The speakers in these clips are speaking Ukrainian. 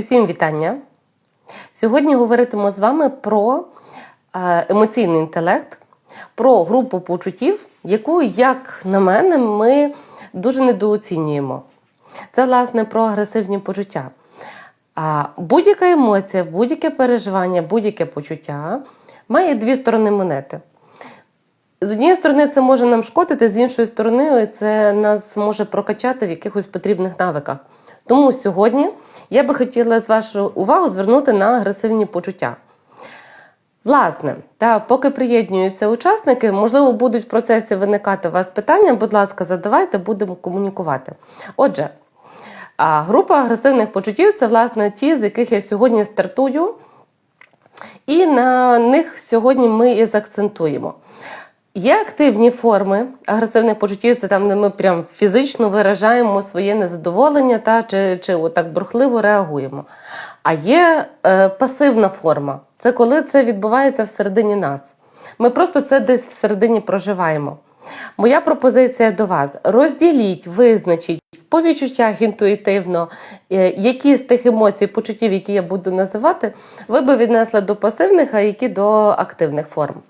Усім вітання! Сьогодні говоритимемо з вами про е, емоційний інтелект, про групу почуттів, яку, як на мене, ми дуже недооцінюємо. Це, власне, про агресивні почуття. Будь-яка емоція, будь-яке переживання, будь-яке почуття має дві сторони монети. З однієї сторони, це може нам шкодити, з іншої сторони, це нас може прокачати в якихось потрібних навиках. Тому сьогодні я би хотіла з вашу увагу звернути на агресивні почуття. Власне, та поки приєднуються учасники, можливо, будуть в процесі виникати у вас питання. Будь ласка, задавайте, будемо комунікувати. Отже, група агресивних почуттів це власне ті, з яких я сьогодні стартую, і на них сьогодні ми і заакцентуємо. Є активні форми агресивних почуттів, це там, де ми прям фізично виражаємо своє незадоволення та чи, чи отак бурхливо реагуємо. А є е, пасивна форма це коли це відбувається всередині нас. Ми просто це десь всередині проживаємо. Моя пропозиція до вас: розділіть, визначіть по відчуттях інтуїтивно, е, які з тих емоцій, почуттів, які я буду називати, ви би віднесли до пасивних, а які до активних форм.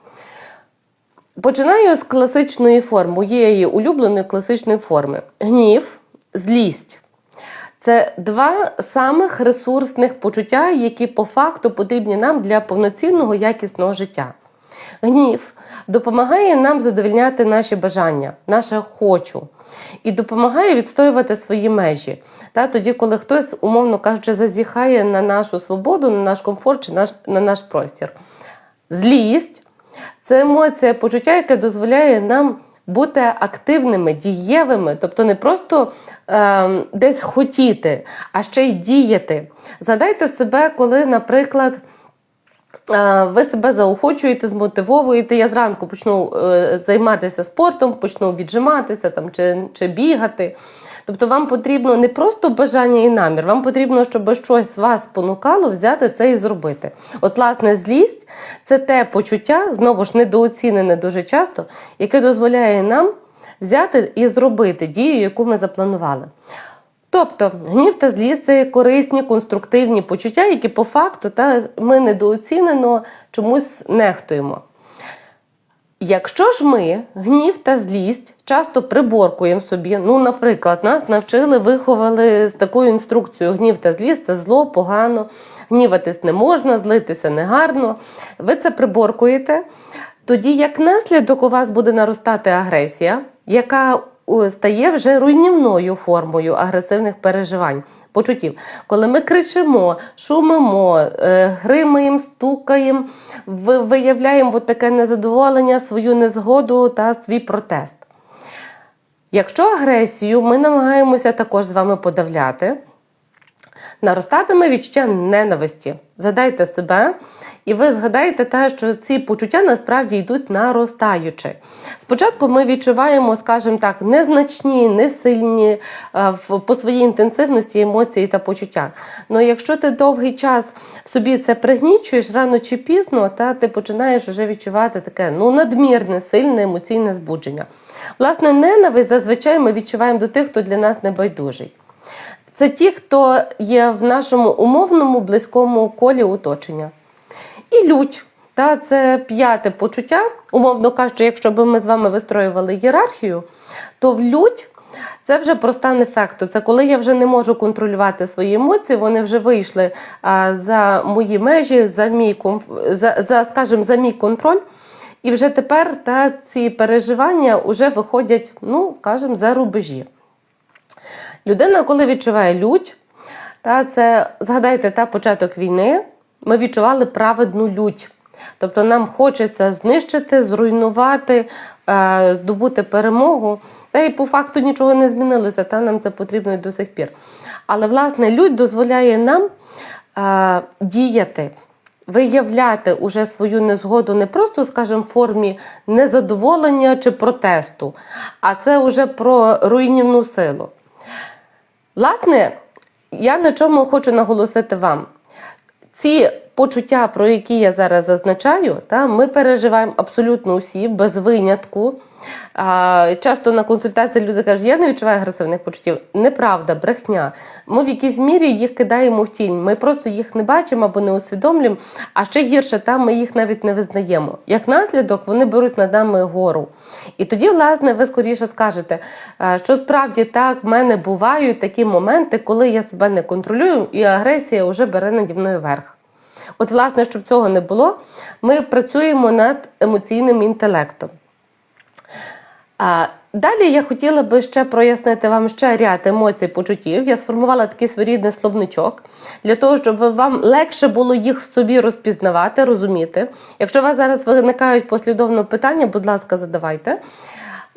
Починаю з класичної форми, моєї улюбленої класичної форми: гнів, злість. Це два самих ресурсних почуття, які по факту потрібні нам для повноцінного якісного життя. Гнів допомагає нам задовільняти наші бажання, наше хочу, і допомагає відстоювати свої межі. Та, Тоді, коли хтось, умовно кажучи, зазіхає на нашу свободу, на наш комфорт чи наш, на наш простір. Злість це емоція, почуття, яке дозволяє нам бути активними, дієвими, тобто не просто е, десь хотіти, а ще й діяти. Згадайте себе, коли, наприклад, е, ви себе заохочуєте, змотивовуєте. Я зранку почну е, займатися спортом, почну віджиматися там, чи, чи бігати. Тобто вам потрібно не просто бажання і намір, вам потрібно, щоб щось вас спонукало взяти це і зробити. От, власне, злість це те почуття, знову ж недооцінене дуже часто, яке дозволяє нам взяти і зробити дію, яку ми запланували. Тобто гнів та злість це корисні, конструктивні почуття, які по факту та, ми недооцінено чомусь нехтуємо. Якщо ж ми гнів та злість часто приборкуємо собі, ну, наприклад, нас навчили, виховали з такою інструкцією: гнів та злість це зло, погано, гніватись не можна, злитися негарно. Ви це приборкуєте. Тоді, як наслідок, у вас буде наростати агресія, яка стає вже руйнівною формою агресивних переживань почуттів. Коли ми кричимо, шумимо, е, гримаємо, стукаємо, виявляємо от таке незадоволення, свою незгоду та свій протест. Якщо агресію ми намагаємося також з вами подавляти, наростатиме відчуття ненависті. Задайте себе, і ви згадаєте те, що ці почуття насправді йдуть наростаючи. Спочатку ми відчуваємо, скажімо так, незначні, несильні е, по своїй інтенсивності емоції та почуття. Але якщо ти довгий час собі це пригнічуєш, рано чи пізно, та ти починаєш вже відчувати таке ну, надмірне, сильне емоційне збудження. Власне, ненависть зазвичай ми відчуваємо до тих, хто для нас небайдужий. Це ті, хто є в нашому умовному близькому колі оточення. І лють. Та, Це п'яте почуття. Умовно кажучи, якщо б ми з вами вистроювали ієрархію, то в лють це вже про стан ефекту. Це коли я вже не можу контролювати свої емоції, вони вже вийшли а, за мої межі, за мій за, за, скажімо, за мій контроль. І вже тепер та, ці переживання вже виходять, ну, скажімо, за рубежі. Людина, коли відчуває лють, та це згадайте та початок війни, ми відчували праведну лють. Тобто нам хочеться знищити, зруйнувати, е, здобути перемогу. Та і по факту нічого не змінилося, та нам це потрібно і до сих пір. Але, власне, лють дозволяє нам е, діяти, виявляти уже свою незгоду не просто, скажімо, в формі незадоволення чи протесту, а це вже про руйнівну силу. Власне, я на чому хочу наголосити вам. Ці почуття, про які я зараз зазначаю, та, ми переживаємо абсолютно усі, без винятку. Часто на консультації люди кажуть, я не відчуваю агресивних почуттів. Неправда, брехня. Ми в якійсь мірі їх кидаємо в тінь. Ми просто їх не бачимо або не усвідомлюємо, а ще гірше, там ми їх навіть не визнаємо. Як наслідок, вони беруть над нами гору. І тоді, власне, ви скоріше скажете, що справді так в мене бувають такі моменти, коли я себе не контролюю, і агресія вже бере наді мною верх. От, власне, щоб цього не було, ми працюємо над емоційним інтелектом. Далі я хотіла би ще прояснити вам ще ряд емоцій, почуттів. Я сформувала такий своєрідний словничок для того, щоб вам легше було їх собі розпізнавати, розуміти. Якщо у вас зараз виникають послідовно питання, будь ласка, задавайте.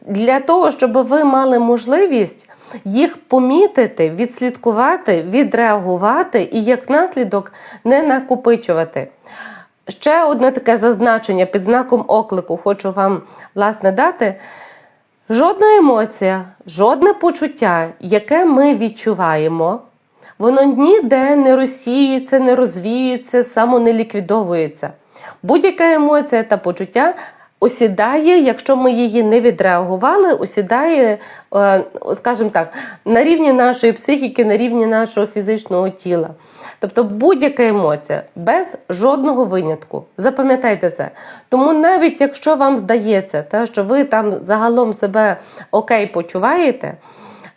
Для того, щоб ви мали можливість їх помітити, відслідкувати, відреагувати і як наслідок не накопичувати. Ще одне таке зазначення під знаком оклику хочу вам власне дати. Жодна емоція, жодне почуття, яке ми відчуваємо, воно ніде не розсіюється, не розвіюється, само не ліквідовується. Будь-яка емоція та почуття осідає, якщо ми її не відреагували, осідає, е, скажімо так, на рівні нашої психіки, на рівні нашого фізичного тіла. Тобто будь-яка емоція без жодного винятку. Запам'ятайте це. Тому навіть якщо вам здається, та, що ви там загалом себе окей почуваєте,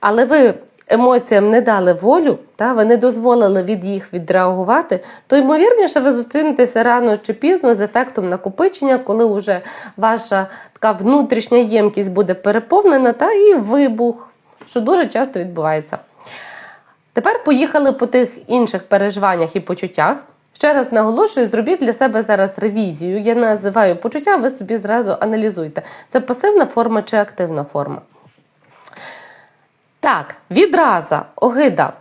але ви емоціям не дали волю, та, ви не дозволили від їх відреагувати, то ймовірніше ви зустрінетеся рано чи пізно з ефектом накопичення, коли вже ваша така внутрішня ємкість буде переповнена, та і вибух, що дуже часто відбувається. Тепер поїхали по тих інших переживаннях і почуттях. Ще раз наголошую, зробіть для себе зараз ревізію. Я називаю почуття, ви собі зразу аналізуйте. Це пасивна форма чи активна форма. Так, відраза, огида.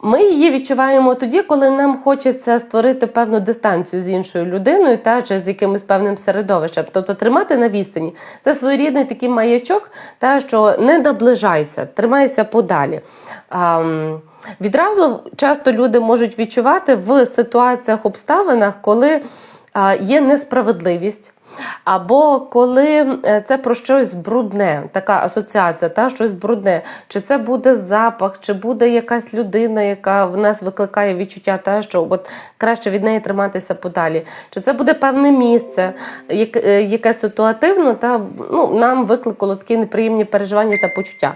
Ми її відчуваємо тоді, коли нам хочеться створити певну дистанцію з іншою людиною та чи з якимось певним середовищем. Тобто тримати на відстані. Це своєрідний такий маячок, та що не наближайся, тримайся подалі. Ам, відразу часто люди можуть відчувати в ситуаціях, обставинах, коли а, є несправедливість. Або коли е, це про щось брудне, така асоціація, та щось брудне, чи це буде запах, чи буде якась людина, яка в нас викликає відчуття, та що от краще від неї триматися подалі, чи це буде певне місце, як- е, яке ситуативно, та ну, нам викликало такі неприємні переживання та почуття.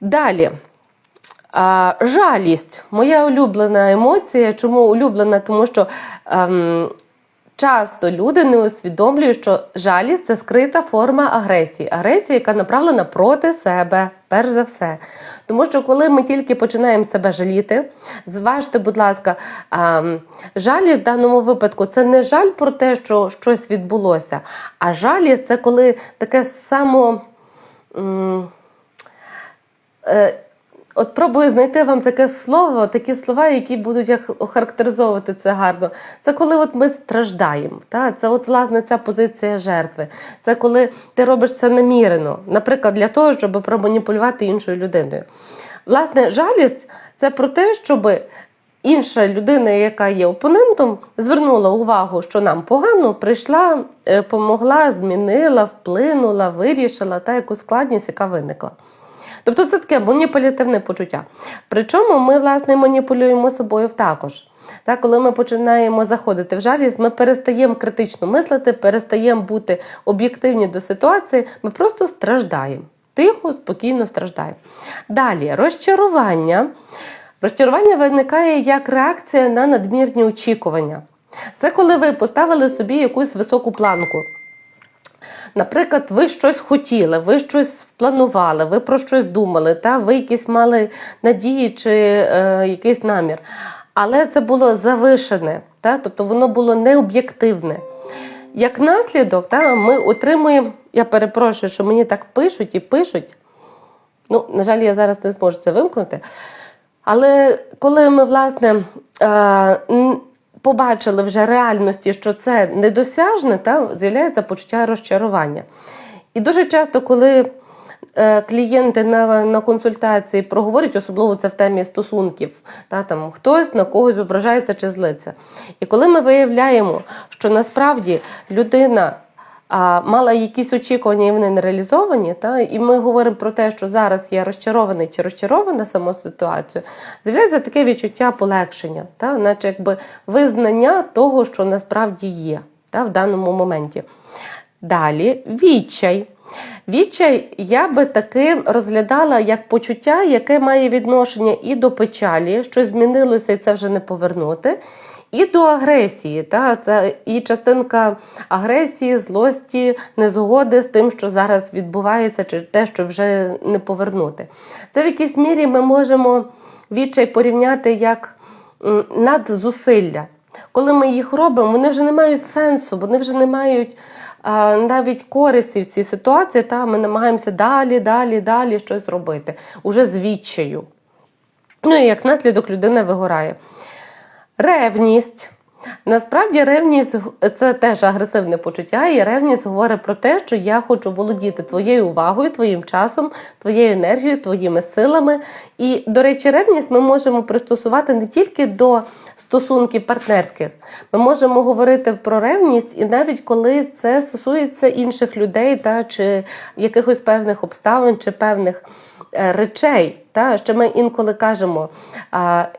Далі. Жалість моя улюблена емоція. Чому улюблена? Тому що ем, часто люди не усвідомлюють, що жалість це скрита форма агресії. Агресія, яка направлена проти себе, перш за все. Тому що коли ми тільки починаємо себе жаліти, зважте, будь ласка, ем, жалість в даному випадку це не жаль про те, що щось відбулося, а жалість це коли таке само. От пробую знайти вам таке слово, такі слова, які будуть охарактеризовувати це гарно. Це коли от ми страждаємо. Та? Це от власне ця позиція жертви. Це коли ти робиш це намірено, наприклад, для того, щоб проманіпулювати іншою людиною. Власне, жалість це про те, щоб інша людина, яка є опонентом, звернула увагу, що нам погано, прийшла, е, помогла, змінила, вплинула, вирішила та яку складність, яка виникла. Тобто це таке маніпулятивне почуття. Причому ми, власне, маніпулюємо собою також. Так, коли ми починаємо заходити в жалість, ми перестаємо критично мислити, перестаємо бути об'єктивні до ситуації, ми просто страждаємо. Тихо, спокійно страждаємо. Далі, розчарування. Розчарування виникає як реакція на надмірні очікування. Це коли ви поставили собі якусь високу планку. Наприклад, ви щось хотіли, ви щось планували, ви про щось думали, та ви якісь мали надії чи е, якийсь намір. Але це було завишене, та? тобто воно було необ'єктивне. Як наслідок, та, ми отримуємо, я перепрошую, що мені так пишуть і пишуть. Ну, на жаль, я зараз не зможу це вимкнути. Але коли ми, власне, е, побачили вже реальності, що це недосяжне, та, з'являється почуття розчарування. І дуже часто, коли е, клієнти на, на консультації проговорять, особливо це в темі стосунків, та, там, хтось на когось ображається чи злиться. І коли ми виявляємо, що насправді людина а, мала якісь очікування і вони не реалізовані, та, і ми говоримо про те, що зараз я розчарований чи розчарована саму ситуацію, з'являється таке відчуття полегшення, та, наче якби визнання того, що насправді є та, в даному моменті. Далі. Відчай. Відчай я би таки розглядала як почуття, яке має відношення і до печалі, що змінилося, і це вже не повернути, і до агресії. Та? Це і частинка агресії, злості, незгоди з тим, що зараз відбувається, чи те, що вже не повернути. Це в якійсь мірі ми можемо відчай порівняти як надзусилля. Коли ми їх робимо, вони вже не мають сенсу, вони вже не мають навіть користі в цій ситуації, та ми намагаємося далі, далі, далі щось робити, уже з відчаю. Ну і як наслідок людина вигорає. Ревність. Насправді ревність це теж агресивне почуття, і ревність говорить про те, що я хочу володіти твоєю увагою, твоїм часом, твоєю енергією, твоїми силами. І, до речі, ревність ми можемо пристосувати не тільки до стосунків партнерських. Ми можемо говорити про ревність, і навіть коли це стосується інших людей, та чи якихось певних обставин, чи певних е, речей. Та, що ми інколи кажемо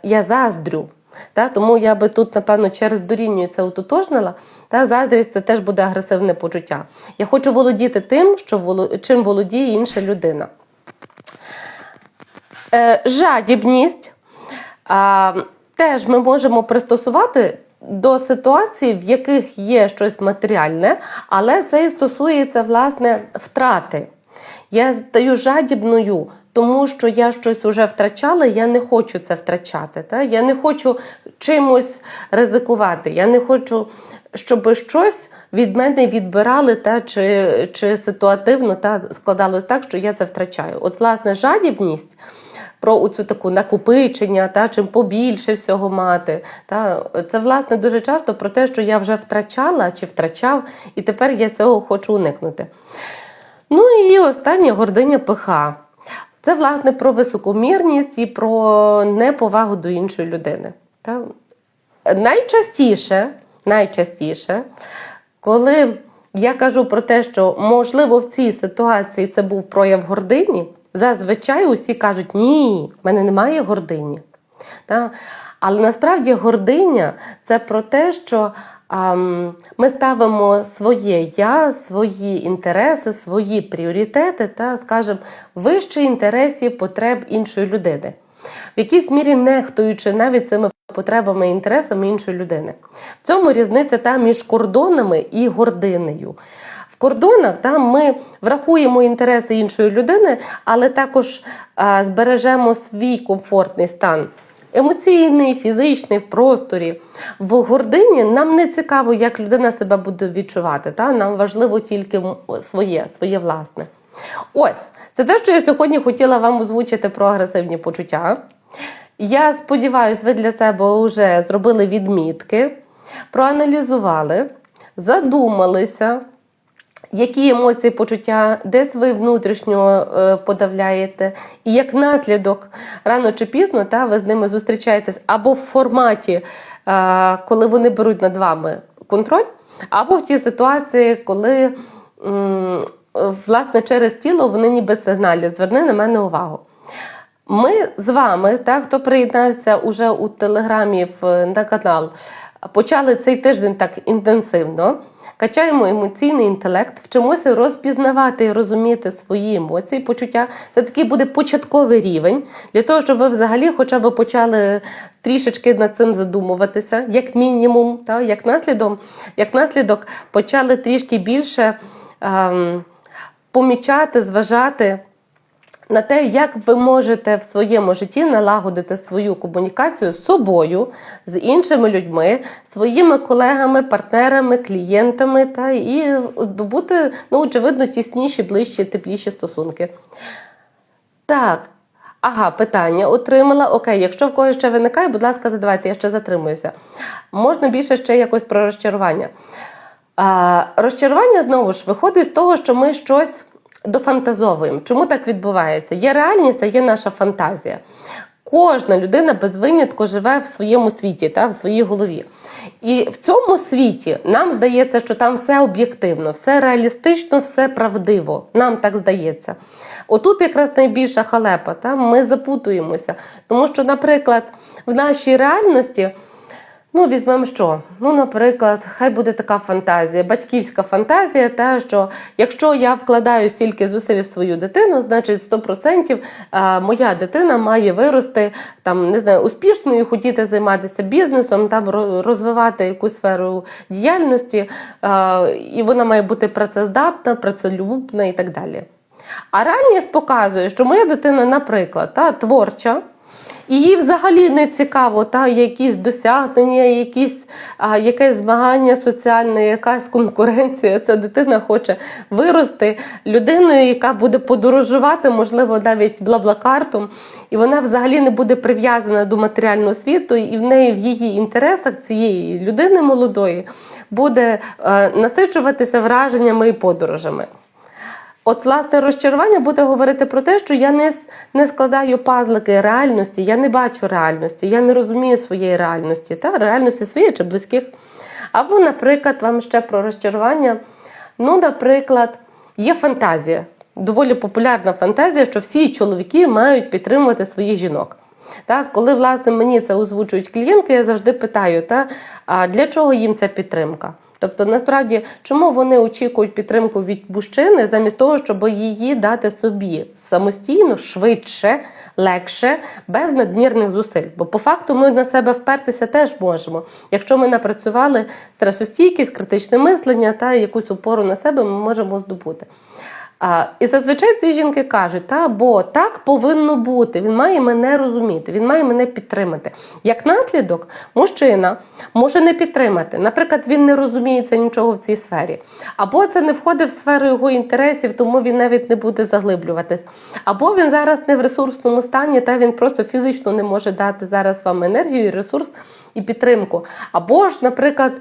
я заздрю. Та, тому я би тут, напевно, через дорівнюю це утотожнила. Та заздрість це теж буде агресивне почуття. Я хочу володіти тим, що чим володіє інша людина. Е, жадібність а, теж ми можемо пристосувати до ситуацій, в яких є щось матеріальне, але це і стосується власне втрати. Я стаю жадібною, тому що я щось вже втрачала, я не хочу це втрачати. Та? Я не хочу чимось ризикувати. Я не хочу, щоб щось від мене відбирали та, чи, чи ситуативно та, складалось так, що я це втрачаю. От, власне, жадібність. Про оцю таку накопичення, та чим побільше всього мати. Та це власне дуже часто про те, що я вже втрачала чи втрачав, і тепер я цього хочу уникнути. Ну і останнє гординя пиха. Це власне про високомірність і про неповагу до іншої людини. Та? Найчастіше, найчастіше, коли я кажу про те, що можливо в цій ситуації це був прояв гордині, зазвичай усі кажуть, ні, в мене немає гордині. Та? Але насправді гординя це про те, що ми ставимо своє я, свої інтереси, свої пріоритети та, скажімо, вище інтересів потреб іншої людини, в якійсь мірі нехтуючи навіть цими потребами і інтересами іншої людини. В цьому різниця та між кордонами і гординею. В кордонах там ми врахуємо інтереси іншої людини, але також а, збережемо свій комфортний стан. Емоційний, фізичний, в просторі. В гордині нам не цікаво, як людина себе буде відчувати. Та? Нам важливо тільки своє, своє власне. Ось, це те, що я сьогодні хотіла вам озвучити про агресивні почуття. Я сподіваюся, ви для себе вже зробили відмітки, проаналізували, задумалися, які емоції, почуття десь ви внутрішньо е, подавляєте, і як наслідок рано чи пізно та, ви з ними зустрічаєтесь або в форматі, е, коли вони беруть над вами контроль, або в тій ситуації, коли власне через тіло вони ніби сигналять, зверни на мене увагу. Ми з вами, та, хто приєднався уже у телеграмі на канал, почали цей тиждень так інтенсивно. Качаємо емоційний інтелект, вчимося розпізнавати і розуміти свої емоції, почуття. Це такий буде початковий рівень для того, щоб ви взагалі хоча б почали трішечки над цим задумуватися, як мінімум, та, як, наслідок, як наслідок почали трішки більше ем, помічати, зважати на те, як ви можете в своєму житті налагодити свою комунікацію з собою, з іншими людьми, своїми колегами, партнерами, клієнтами та і здобути, ну, очевидно, тісніші, ближчі, тепліші стосунки. Так. Ага, питання отримала. Окей, якщо в когось ще виникає, будь ласка, задавайте, я ще затримуюся. Можна більше ще якось про розчарування. А, розчарування знову ж виходить з того, що ми щось дофантазовуємо. Чому так відбувається? Є реальність, а є наша фантазія. Кожна людина без винятку живе в своєму світі, та, в своїй голові. І в цьому світі нам здається, що там все об'єктивно, все реалістично, все правдиво. Нам так здається. Отут якраз найбільша халепа. Та? Ми запутуємося. Тому що, наприклад, в нашій реальності. Ну, візьмемо що? Ну, наприклад, хай буде така фантазія, батьківська фантазія, та що якщо я вкладаю стільки зусиль в свою дитину, значить 100% е, моя дитина має вирости там, не знаю, успішною, хотіти займатися бізнесом, там розвивати якусь сферу діяльності, і вона має бути працездатна, працелюбна і так далі. А реальність показує, що моя дитина, наприклад, та, творча. І взагалі не цікаво, та якісь досягнення, якісь, а, якесь змагання соціальне, якась конкуренція. Ця дитина хоче вирости людиною, яка буде подорожувати, можливо, навіть блаблакартом, і вона взагалі не буде прив'язана до матеріального світу, і в неї в її інтересах цієї людини молодої буде е, насичуватися враженнями і подорожами. От, власне, розчарування буде говорити про те, що я не, не складаю пазлики реальності, я не бачу реальності, я не розумію своєї реальності, та реальності своєї чи близьких. Або, наприклад, вам ще про розчарування. Ну, наприклад, є фантазія, доволі популярна фантазія, що всі чоловіки мають підтримувати своїх жінок. Так, коли власне мені це озвучують клієнтки, я завжди питаю, та, а для чого їм ця підтримка? Тобто, насправді, чому вони очікують підтримку від мужчини, замість того, щоб її дати собі самостійно, швидше, легше, без надмірних зусиль. Бо по факту ми на себе впертися теж можемо. Якщо ми напрацювали стресостійкість, критичне мислення та якусь опору на себе, ми можемо здобути. А, і зазвичай ці жінки кажуть, та бо так повинно бути. Він має мене розуміти, він має мене підтримати. Як наслідок, мужчина може не підтримати. Наприклад, він не розуміється нічого в цій сфері, або це не входить в сферу його інтересів, тому він навіть не буде заглиблюватись. Або він зараз не в ресурсному стані, та він просто фізично не може дати зараз вам енергію, ресурс і підтримку. Або ж, наприклад.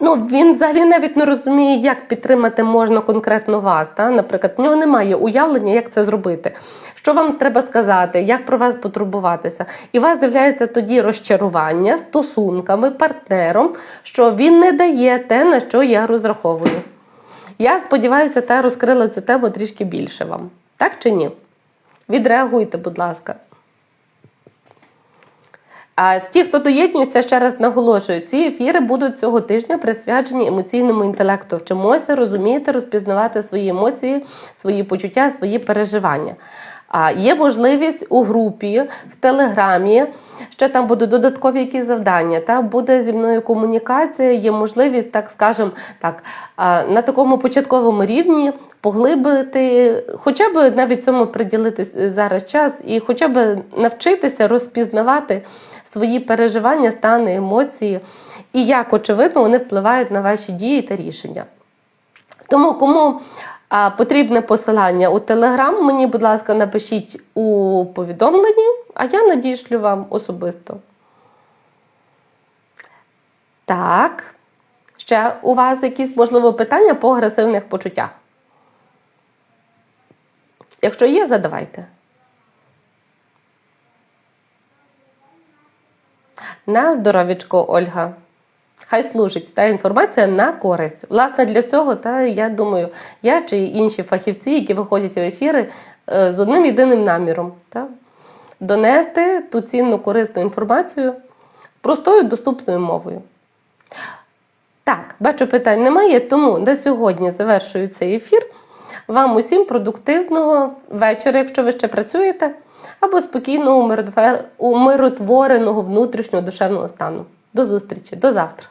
Ну, він взагалі навіть не розуміє, як підтримати можна конкретно вас. Та? Наприклад, в нього немає уявлення, як це зробити. Що вам треба сказати, як про вас потурбуватися. І у вас з'являється тоді розчарування стосунками, партнером, що він не дає те, на що я розраховую. Я сподіваюся, та розкрила цю тему трішки більше вам. Так чи ні? Відреагуйте, будь ласка. А ті, хто доєднується, ще раз наголошую, ці ефіри будуть цього тижня присвячені емоційному інтелекту. Вчимося розуміти, розпізнавати свої емоції, свої почуття, свої переживання. А є можливість у групі в Телеграмі. Ще там будуть додаткові якісь завдання. Та буде зі мною комунікація. Є можливість, так скажем, так на такому початковому рівні поглибити, хоча б навіть цьому приділити зараз час, і хоча б навчитися розпізнавати свої переживання, стани, емоції, і як очевидно вони впливають на ваші дії та рішення. Тому кому потрібне посилання у Телеграм, мені, будь ласка, напишіть у повідомленні, а я надішлю вам особисто. Так. Ще у вас якісь, можливо, питання по агресивних почуттях? Якщо є, задавайте. На здоров'ячко, Ольга. Хай служить та інформація на користь. Власне, для цього, та я думаю, я чи інші фахівці, які виходять у ефіри е, з одним єдиним наміром, та, донести ту цінну корисну інформацію простою доступною мовою. Так, бачу, питань немає, тому на сьогодні завершую цей ефір. Вам усім продуктивного вечора, якщо ви ще працюєте, або спокійного, умиротвореного внутрішнього душевного стану. До зустрічі, до завтра.